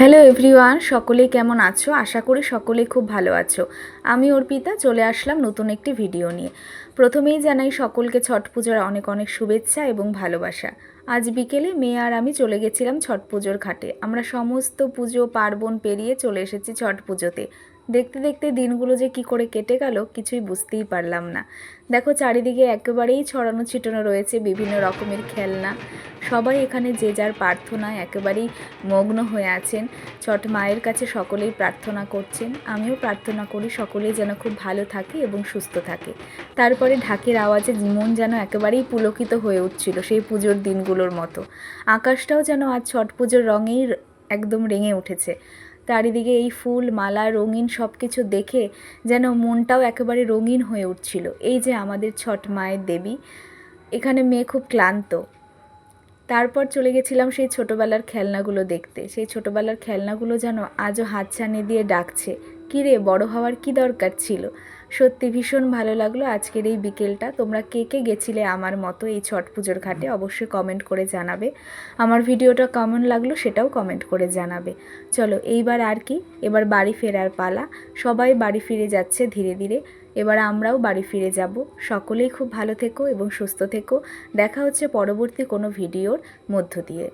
Hello everyone সকলে কেমন আছো? আশা করি সকলে খুব ভালো আছো। আমি অর্পিতা, চলে আসলাম নতুন একটি ভিডিও নিয়ে। প্রথমেই জানাই সকলকে ছট পুজোর অনেক অনেক শুভেচ্ছা এবং ভালোবাসা। আজ বিকেলে মেয়ে আর আমি চলে গেছিলাম ছট পুজোর ঘাটে। আমরা সমস্ত পুজো, পার্বণ পেরিয়ে চলে এসেছি ছট পুজোতে। দেখতে দেখতে দিনগুলো যে কি করে কেটে গেল, কিছুই বুঝতেই পারলাম না। দেখো, চারিদিকে একেবারেই ছড়ানো ছিটানো রয়েছে বিভিন্ন রকমের খেলনা। সবাই এখানে যে যার প্রার্থনায় একেবারেই মগ্ন হয়ে আছেন। ছট মায়ের কাছে সকলেই প্রার্থনা করছেন। আমিও প্রার্থনা করি সকলেই যেন খুব ভালো থাকে এবং সুস্থ থাকে। তারপরে ঢাকের আওয়াজে মন যেন একেবারেই পুলকিত হয়ে উঠছিল সেই পুজোর দিনগুলোর মতো। আকাশটাও যেন আজ ছট পুজোর রঙেই একদম রেঙে উঠেছে। চারিদিকে এই ফুল, মালা, রঙিন সব কিছু দেখে যেন মনটাও একেবারে রঙিন হয়ে উঠছিল। এই যে আমাদের ছট মায়ের দেবী, এখানে মেয়ে খুব ক্লান্ত। তারপর চলে গেছিলাম সেই ছোটোবেলার খেলনাগুলো দেখতে। সেই ছোটোবেলার খেলনাগুলো যেন আজও হাতছানি দিয়ে ডাকছে। কিরে, বড় হওয়ার কি দরকার ছিল? সত্যি ভীষণ ভালো লাগল আজকের এই বিকেলটা। তোমরা কে কে গেছিলে আমার মতো এই ছট পুজোর ঘাটে অবশ্যই কমেন্ট করে জানাবে। আমার ভিডিওটা কেমন লাগল সেটাও কমেন্ট করে জানাবে। চলো এইবার আর কি, এবার বাড়ি ফেরার পালা। সবাই বাড়ি ফিরে যাচ্ছে ধীরে ধীরে। এবার আমরাও বাড়ি ফিরে যাব। সকলেই খুব ভালো থেকো এবং সুস্থ থেকো। দেখা হচ্ছে পরবর্তী কোনো ভিডিওর মধ্য দিয়ে।